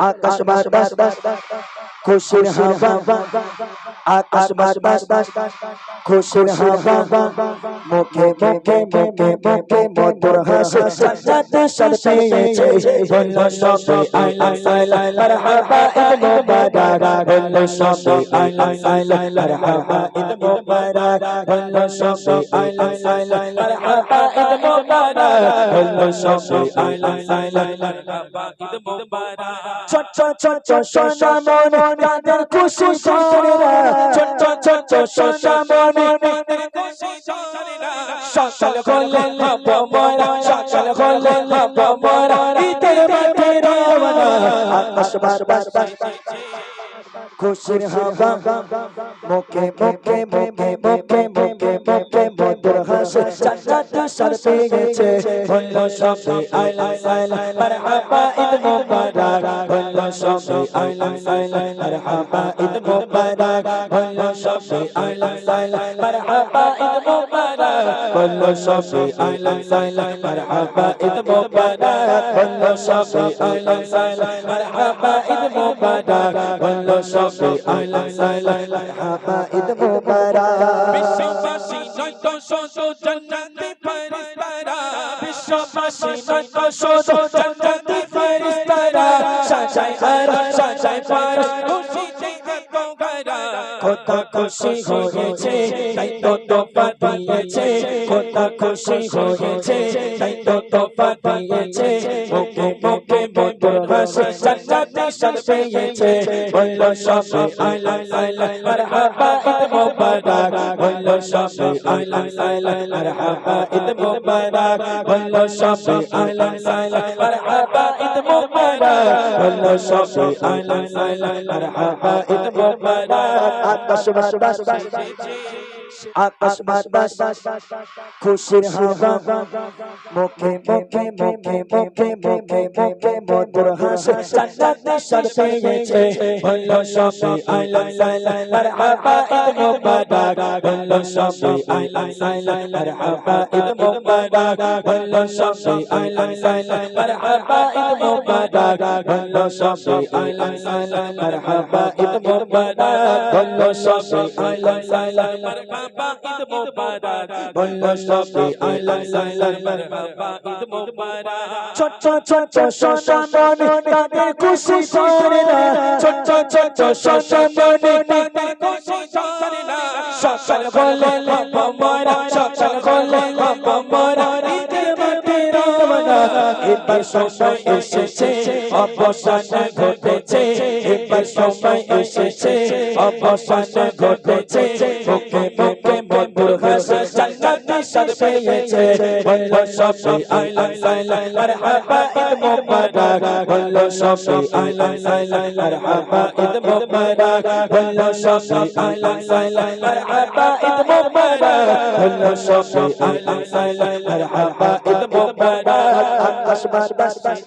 আকাশ বাতাস খুশির হাওয়া আকাশ বাতাস খুশির হাওয়া মুখে মুখে মুখে মুখে মধুর হাসি সাজাতে সাজিয়েছে বলল সবে আলা আলা মারহাবা ঈদ মুবারক বলল সবে আলা আলা মারহাবা ঈদ মুবারক বলল সবে আলা আলা মারহাবা ঈদ মুবারক বলল সবে আলা আলা মারহাবা ঈদ মুবারক ছোট ছোট সোনা মনে তাদের খুশি সারেরা ছোট ছোট সোনা মনে সকাল লাভ মোরা সকাল লাভ মোরা ঈদের মাঠে রওনা আকাশ বাতাস খুশির হাওয়া মুখে মুখে মুখে মুখে মুখে মুখে মধুর হাসি জান্নাত সর পেয়েছে বলল সবে আলা আলা মারহাবা ঈদ মুবারক বলল সবে আলা আলা মারহাবা ঈদ মুবারক বলল সবে আলা আলা মারহাবা ঈদ মুবারক বলল সবে আলা আলা মারহাবা ঈদ মুবারক বলল সবে আলা আলা মারহাবা ঈদ মুবারক বলল সবে আলা আলা মারহাবা ঈদ মুবারক। বিশ্ববাসী নয় তো শোনো, জান্নাতে ফেরেশতারা। বিশ্ববাসী নয় তো শোনো, জান্নাতে ফেরেশতারা। সাজায় আর সাজায় পার গারা কত খুশি হয়েছে, তাই তো তোফা দিয়েছে। কত খুশি হয়েছে, তাই তো তোফা দিয়েছে। মুখে মধুর হাসি জান্নাতে সর পেয়েছে। বলল সবে আলা আলা মারহাবা ঈদ মুবারক। বলল সবে আলা আলা মারহাবা ঈদ মুবারক। বলল সবে আলা আলা মারহাবা ঈদ মুবারক। বলল সবে আলা আলা মারহাবা ঈদ মুবারক। আকাশ বাতাস আকাশ বাতাস খুশির হাওয়া মুখে মুখে মুখে মুখে মুখে মুখে মধুর হাসি জান্নাতে সর পেয়েছে বলল সবে আলা আলা মারহাবা ঈদ মুবারক বলল সবে আলা আলা মারহাবা ঈদ মুবারক বলল সবে আলা আলা মারহাবা ঈদ মুবারক বলল সবে আলা আলা মারহাবা ঈদ মুবারক বলল সবে আলা আলা মারহাবা ঈদ মুবারক বলল সবে আলা আলা মারহাবা ঈদ মুবারক ছোট এবার সময় এসেছে অবসান ঘটেছে এবার সময় এসেছে অবসান ঘটেছে মুখে মুখে মধুর হাসি সর পেয়েছে বলল সবে আলা আলা মারহাবা ঈদ মুবারক বলল সবে আলা আলা মারহাবা ঈদ মুবারক বলল সবে আলা আলা মারহাবা ঈদ মুবারক বলল সবে আলা আলা মারহাবা ঈদ মুবারক আকাশ বাতাস